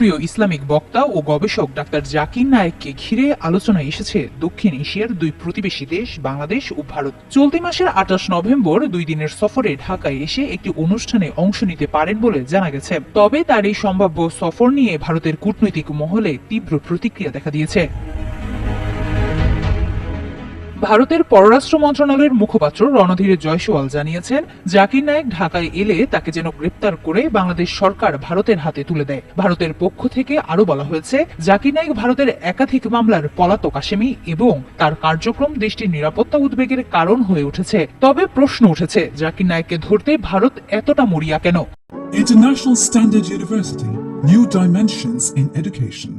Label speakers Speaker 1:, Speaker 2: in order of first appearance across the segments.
Speaker 1: জনপ্রিয় ইসলামিক বক্তা ও গবেষক ডাক্তার জাকির নায়েককে ঘিরে আলোচনায় এসেছে দক্ষিণ এশিয়ার দুই প্রতিবেশী দেশ, বাংলাদেশ ও ভারত। চলতি মাসের আঠাশ নভেম্বর দুই দিনের সফরে ঢাকায় এসে একটি অনুষ্ঠানে অংশ নিতে পারেন বলে জানা গেছে। তবে তার এই সম্ভাব্য সফর নিয়ে ভারতের কূটনৈতিক মহলে তীব্র প্রতিক্রিয়া দেখা দিয়েছে। ভারতের পররাষ্ট্র মন্ত্রণালয়ের মুখপাত্র রণধীর জয়সওয়াল জানিয়েছেন জাকির নায়েক ঢাকায় এলে তাকে যেন গ্রেপ্তার করে বাংলাদেশ সরকার ভারতের হাতে তুলে দেয়। ভারতের পক্ষ থেকে আরও বলা হয়েছে জাকির নায়েক ভারতের একাধিক মামলার পলাতক আসামি এবং তার কার্যক্রম দেশটির নিরাপত্তা উদ্বেগের কারণ হয়ে উঠেছে। তবে প্রশ্ন উঠেছে জাকির নায়েককে ধরতে ভারত এতটা মরিয়া কেন?
Speaker 2: International Standard University, New Dimensions in Education.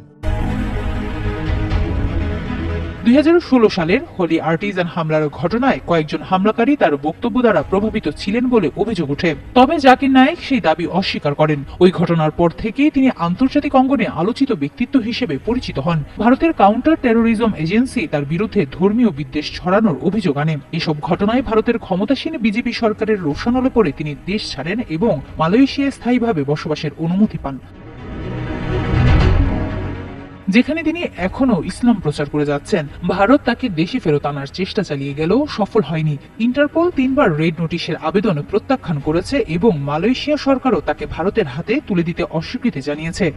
Speaker 1: দুই হাজার ষোলো সালের হোলি আর্টিজান হামলার ঘটনায় কয়েকজন হামলাকারী তার বক্তব্য দ্বারা প্রভাবিত ছিলেন বলে অভিযোগ ওঠে। তবে জাকির নায়েক সেই দাবি অস্বীকার করেন। ওই ঘটনার পর থেকেই তিনি আন্তর্জাতিক অঙ্গনে আলোচিত ব্যক্তিত্ব হিসেবে পরিচিত হন। ভারতের কাউন্টার টেরোরিজম এজেন্সি তার বিরুদ্ধে ধর্মীয় বিদ্বেষ ছড়ানোর অভিযোগ আনে। এসব ঘটনায় ভারতের ক্ষমতাসীন বিজেপি সরকারের রোশানলে পড়ে তিনি দেশ ছাড়েন এবং মালয়েশিয়ায় স্থায়ীভাবে বসবাসের অনুমতি পান। যেখানে তিনি এখনও ইসলাম প্রচার করে যাচ্ছেন, ভারত তাকে দেশে ফেরত আনার চেষ্টা চালিয়ে গেলেও সফল হয়নি। ইন্টারপোল তিনবার রেড নোটিশের আবেদন প্রত্যাখ্যান করেছে এবং মালয়েশিয়া সরকারও তাকে ভারতের হাতে তুলে দিতে অস্বীকৃতি জানিয়েছে।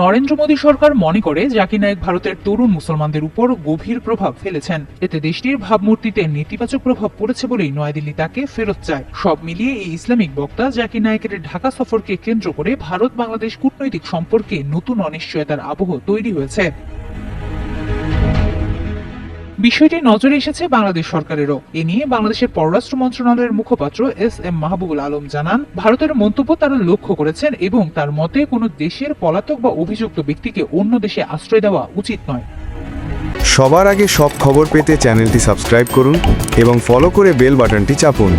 Speaker 1: নরেন্দ্র মোদী সরকার মনে করে জাকির নায়েক ভারতের তরুণ মুসলমানদের উপর গভীর প্রভাব ফেলেছেন। এতে দেশটির ভাবমূর্তিতে নেতিবাচক প্রভাব পড়েছে বলেই নয়াদিল্লি তাকে ফেরত চায়। সব মিলিয়ে এই ইসলামিক বক্তা জাকির নায়েকের ঢাকা সফরকে কেন্দ্র করে ভারত বাংলাদেশ কূটনৈতিক সম্পর্কে নতুন অনিশ্চয়তার আবহ তৈরি হয়েছে। বিষয়টি নজরে এসেছে বাংলাদেশ সরকারেরও। এ নিয়ে বাংলাদেশের পররাষ্ট্র মন্ত্রণালয়ের মুখপাত্র এস এম মাহবুবুল আলম জানান, ভারতের মন্তব্য তারা লক্ষ্য করেছেন এবং তার মতে কোনো দেশের পলাতক বা অভিযুক্ত ব্যক্তিকে অন্য দেশে আশ্রয় দেওয়া উচিত নয়।
Speaker 3: সবার আগে সব খবর পেতে চ্যানেলটি সাবস্ক্রাইব করুন এবং ফলো করে বেল বাটনটি চাপুন।